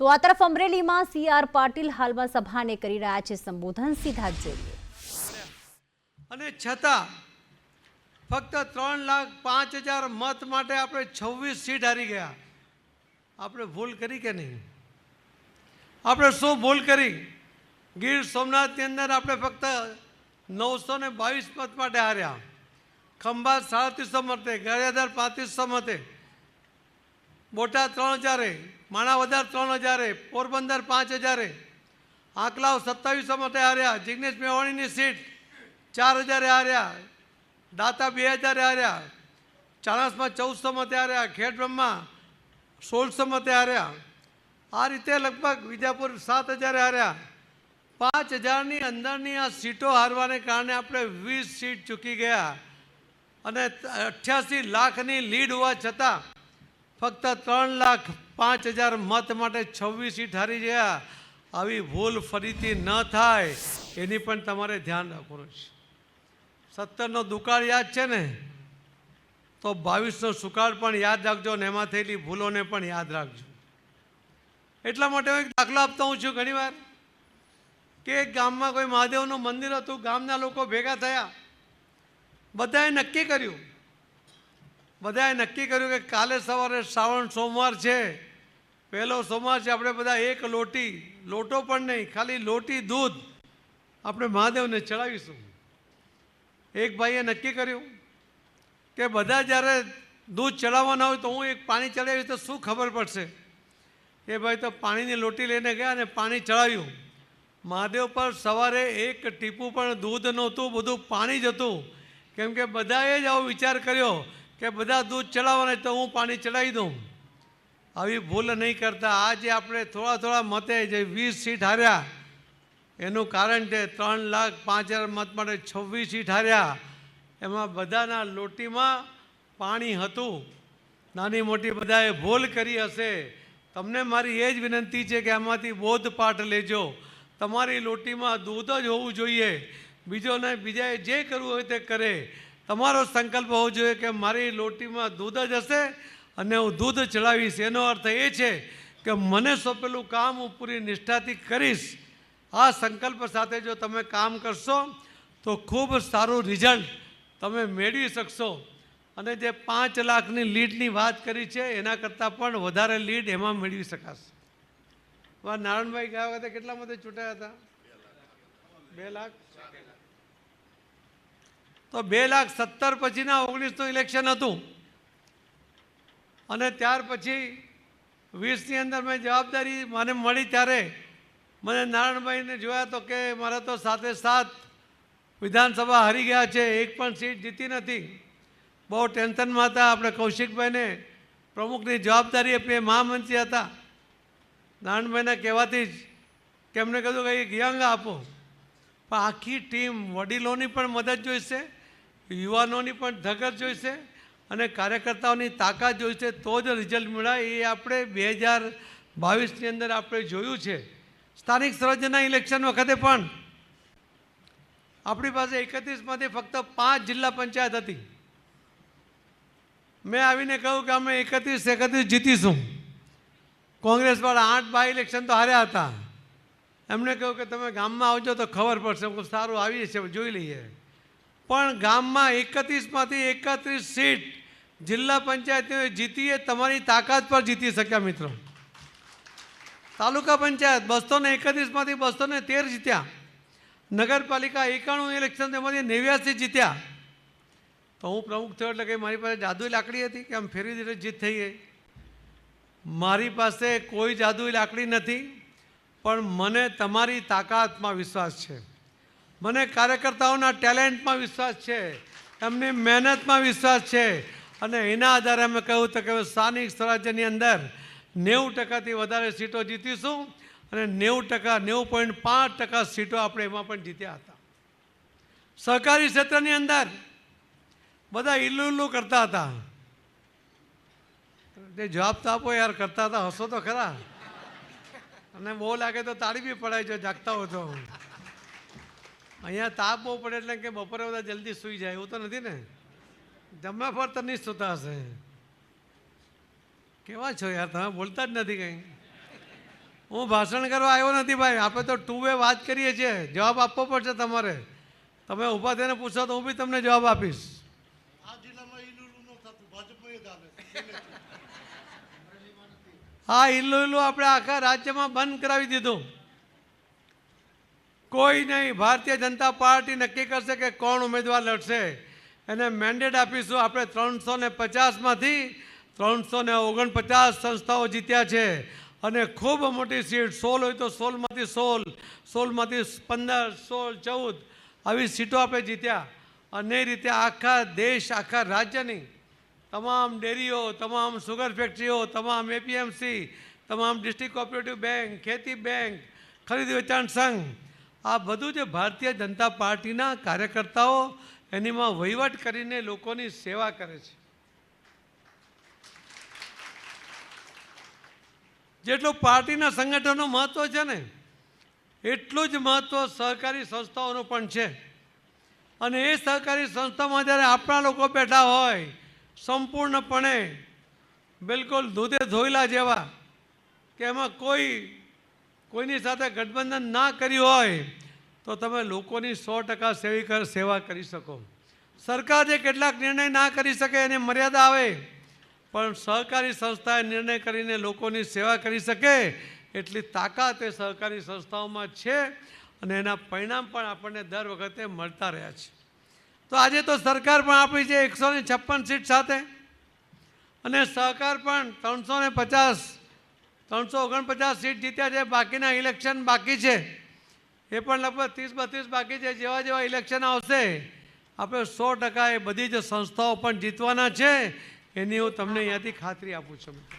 તો આ તરફ અમરેલીમાં સી આર પાટીલ હાલમાં સભાને કરી રહ્યા છે. સંબોધન સીધા જ જોઈએ. અને છતાં ફક્ત ત્રણ લાખ પાંચ હજાર મત માટે આપણે છવ્વીસ સીટ હારી ગયા. આપણે ભૂલ કરી કે નહીં? આપણે શું ભૂલ કરી? ગીર સોમનાથની અંદર આપણે ફક્ત નવસો ને બાવીસ મત માટે હાર્યા. ખંભાત સાડત્રીસો મતે ગારિયાધાર પાંત્રીસો મતે બોટાદ ત્રણ હજારે માણાવદર ત્રણ હજારે, પોરબંદર પાંચ હજારે. આંકલાવ સત્તાવીસો માટે હાર્યા, જિગ્નેશ મેવાણીની સીટ ચાર હજારે હાર્યા, દાતા બે હજારે હાર્યા, ચાણસમાં ચૌદસો મતે હાર્યા ખેડ બ્રહ્મા સોળસો મતે હાર્યા. આ રીતે લગભગ વિજાપુર સાત હજારે હાર્યા. પાંચ હજારની અંદરની આ સીટો હારવાને કારણે આપણે વીસ સીટ ચૂકી ગયા. અને અઠ્યાસી લાખની લીડ હોવા છતાં ફક્ત ત્રણ લાખ પાંચ હજાર મત માટે છવ્વીસ સીટ હારી ગયા. આવી ભૂલ ફરીથી ન થાય, એની પણ તમારે ધ્યાન રાખવાનું છે. સત્તરનો દુકાળ યાદ છે ને? તો બાવીસનો સુકાળ પણ યાદ રાખજો ને એમાં થયેલી ભૂલોને પણ યાદ રાખજો. એટલા માટે હું એક દાખલો આપતો હું છું ઘણીવાર, કે ગામમાં કોઈ મહાદેવનું મંદિર હતું, ગામના લોકો ભેગા થયા. બધાએ નક્કી કર્યું બધાએ નક્કી કર્યું કે કાલે સવારે શ્રાવણ સોમવાર છે. પહેલો સોમવાર છે, આપણે બધા એક લોટી, લોટો પણ નહીં, ખાલી લોટી દૂધ આપણે મહાદેવને ચડાવીશું. એક ભાઈએ નક્કી કર્યું કે બધા જ્યારે દૂધ ચડાવવાના હોય તો હું એક પાણી ચડાવીશ તો શું ખબર પડશે? એ ભાઈ તો પાણીની લોટી લઈને ગયા અને પાણી ચડાવ્યું. મહાદેવ પર સવારે એક ટીપું પણ દૂધ નહોતું, બધું પાણી જ હતું. કેમ કે બધાએ જ આવો વિચાર કર્યો કે બધા દૂધ ચડાવવાના તો હું પાણી ચડાવી દઉં. આવી ભૂલ નહીં કરતા. આજે આપણે થોડા થોડા મતે જે વીસ સીટ હાર્યા. એનું કારણ છે ત્રણ લાખ પાંચ હજાર મત માટે છવ્વીસ સીટ હાર્યા. એમાં બધાના લોટીમાં પાણી હતું. નાની મોટી બધાએ ભૂલ કરી હશે. તમને મારી એ જ વિનંતી છે કે આમાંથી બોધપાઠ લેજો. તમારી લોટીમાં દૂધ જ હોવું જોઈએ. બીજો ને બીજાએ જે કરવું હોય તે કરે. તમારો સંકલ્પ હોવો જોઈએ કે મારી લોટીમાં દૂધ જ હશે અને હું દૂધ ચડાવીશ. એનો અર્થ એ છે કે મને સોંપેલું કામ હું પૂરી નિષ્ઠાથી કરીશ. આ સંકલ્પ સાથે જો તમે કામ કરશો, તો ખૂબ સારું રિઝલ્ટ તમે મેળવી શકશો. અને જે પાંચ લાખની લીડની વાત કરી છે, એના કરતાં પણ વધારે લીડ એમાં મેળવી શકાશે. નારાયણભાઈ ગયા વખતે કેટલા મતે ચૂંટાયા હતા? બે લાખ? તો બે લાખ સત્તર પછીના ઓગણીસનું ઇલેક્શન હતું. અને ત્યાર પછી વીસની અંદર મેં જવાબદારી મને મળી ત્યારે મને નારાયણભાઈને જોયા તો કે મારા તો સાથે સાત વિધાનસભા હારી ગયા છે, એક પણ સીટ જીતી નથી. બહુ ટેન્શનમાં હતા આપણે કૌશિકભાઈને. પ્રમુખની જવાબદારી આપી મહામંત્રી હતા. નારાયણભાઈના કહેવાથી જ કે એમને કહ્યું કે એક યંગ આપો. પણ આખી ટીમ વડીલોની પણ મદદ જોઈશે યુવાનોની પણ ધગત જોઈશે અને કાર્યકર્તાઓની તાકાત જોઈશે, તો જ રિઝલ્ટ મળાય. એ આપણે બે હજાર બાવીસની અંદર આપણે જોયું છે. સ્થાનિક સ્વરાજ્યના ઇલેક્શન વખતે પણ આપણી પાસે એકત્રીસમાંથી ફક્ત પાંચ જિલ્લા પંચાયત હતી. મેં આવીને કહ્યું કે અમે એકત્રીસ એકત્રીસ જીતીશું. કોંગ્રેસવાળા આઠ બાય ઇલેક્શન તો હાર્યા હતા. એમણે કહ્યું કે તમે ગામમાં આવજો તો ખબર પડશે. સારું, આવીએ છીએ, જોઈ લઈએ. પણ ગામમાં એકત્રીસમાંથી એકત્રીસ સીટ જિલ્લા પંચાયતને જીતીએ તમારી તાકાત પર જીતી શક્યા મિત્રો. તાલુકા પંચાયત બસો ને એકત્રીસમાંથી બસો ને તેર જીત્યા. નગરપાલિકા એકાણું ઇલેક્શન તેમાંથી નેવ્યાસી જીત્યા. તો હું પ્રમુખ થયો એટલે કે મારી પાસે જાદુઈ લાકડી હતી કે આમ ફેરવી દીધે, જીત થઈ ગઈ. મારી પાસે કોઈ જાદુઈ લાકડી નથી, પણ મને તમારી તાકાતમાં વિશ્વાસ છે. મને કાર્યકર્તાઓના ટેલેન્ટમાં વિશ્વાસ છે, એમની મહેનતમાં વિશ્વાસ છે. અને એના આધારે અમે કહ્યું તો કે સ્થાનિક સ્વરાજ્યની અંદર નેવું ટકાથી વધારે સીટો જીતીશું અને નેવું ટકા, નેવું પોઈન્ટ પાંચ ટકા સીટો આપણે એમાં પણ જીત્યા હતા. સહકારી ક્ષેત્રની અંદર બધા ઇલ્લુ ઇલ્લુ કરતા હતા. તે જવાબ તો આપો યાર, કરતા હતા હસો તો ખરા. અને બહુ લાગે તો તાળી બી પડાય છે જાગતા હો તો. અહીંયા તાપ બહુ પડે એટલે કે બપોરે બધા જલ્દી સૂઈ જાય એવું તો નથી ને? જમવા પર તો નહીં સૂતા હશે. કેવા છો યાર તમે બોલતા જ નથી કંઈ. હું ભાષણ કરવા આવ્યો નથી ભાઈ આપણે તો ટુ વે વાત કરીએ છીએ જવાબ આપવો પડશે તમારે. તમે ઊભા થઈને પૂછો તો હું બી તમને જવાબ આપીશ. હા ઇલ્લુ ઇલ્લુ આપણે આખા રાજ્યમાં બંધ કરાવી દીધું. કોઈ નહીં, ભારતીય જનતા પાર્ટી નક્કી કરશે કે કોણ ઉમેદવાર લડશે. એને મેન્ડેટ આપીશું. આપણે ત્રણસો ને પચાસમાંથી ત્રણસો ને ઓગણપચાસ સંસ્થાઓ જીત્યા છે. અને ખૂબ મોટી સીટ સોલ હોય તો સોળમાંથી સોળ, સોળમાંથી પંદર, સોળ, ચૌદ આવી સીટો આપણે જીત્યા. અને એ રીતે આખા દેશ, આખા રાજ્યની તમામ ડેરીઓ, તમામ સુગર ફેક્ટરીઓ તમામ એપીએમસી તમામ ડિસ્ટ્રિક્ટ કોઓપરેટિવ બેંક ખેતી બેંક ખરીદ વેચાણ સંઘ આ બધું જે ભારતીય જનતા પાર્ટીના કાર્યકર્તાઓ એનીમાં વહીવટ કરીને લોકોની સેવા કરે છે. જેટલું પાર્ટીના સંગઠનનું મહત્ત્વ છે ને, એટલું જ મહત્ત્વ સહકારી સંસ્થાઓનું પણ છે. અને એ સહકારી સંસ્થામાં જ્યારે આપણા લોકો બેઠા હોય, સંપૂર્ણપણે બિલકુલ દૂધે ધોઈલા જેવા, કે એમાં કોઈ કોઈની સાથે ગઠબંધન ના કર્યું હોય, તો તમે લોકોની સો ટકા સેવી કર, સેવા કરી શકો. સરકાર જે કેટલાક નિર્ણય ના કરી શકે એની મર્યાદા આવે, પણ સહકારી સંસ્થાએ નિર્ણય કરીને લોકોની સેવા કરી શકે, એટલી તાકાત એ સહકારી સંસ્થાઓમાં છે અને એના પરિણામ પણ આપણને દર વખતે મળતા રહ્યા છે. તો આજે તો સરકાર પણ આપણી છે એકસો ને છપ્પન સીટ સાથે, અને સહકાર પણ ત્રણસો ને પચાસ ત્રણસો ઓગણપચાસ સીટ જીત્યા છે. બાકીના ઇલેક્શન બાકી છે. એ પણ લગભગ ત્રીસ બત્રીસ બાકી છે. જેવા જેવા ઇલેક્શન આવશે આપણે સો ટકા એ બધી જ સંસ્થાઓ પણ જીતવાના છે. એની હું તમને અહીંયાથી ખાતરી આપું છું. મિત્રો